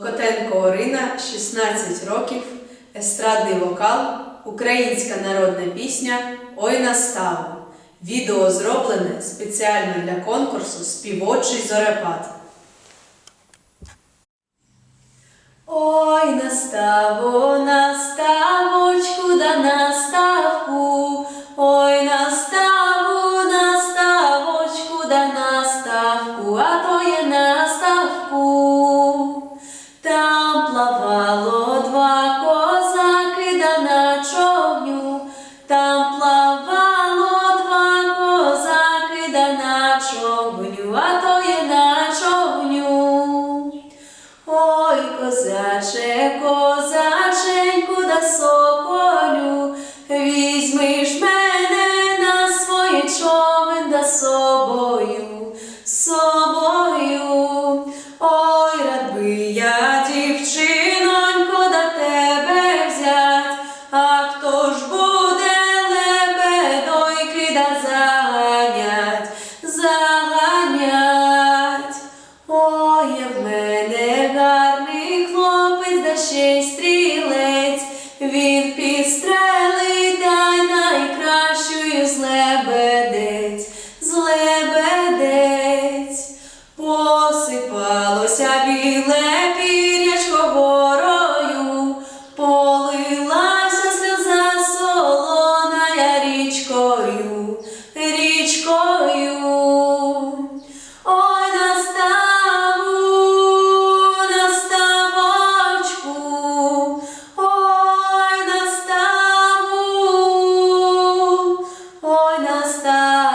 Котенко Орина, 16 років, естрадний вокал, українська народна пісня Ой наставу. Відео зроблене спеціально для конкурсу Співочий зорепад. Ой, наставо, наставочку да наставку, ой, наставу, наставочку да наставку, а то є наставку. Хлопець, да ще й стрілець, він підстрелить, дай найкращою злебедець, злебедець. Посипалося біле пір'ячко Hasta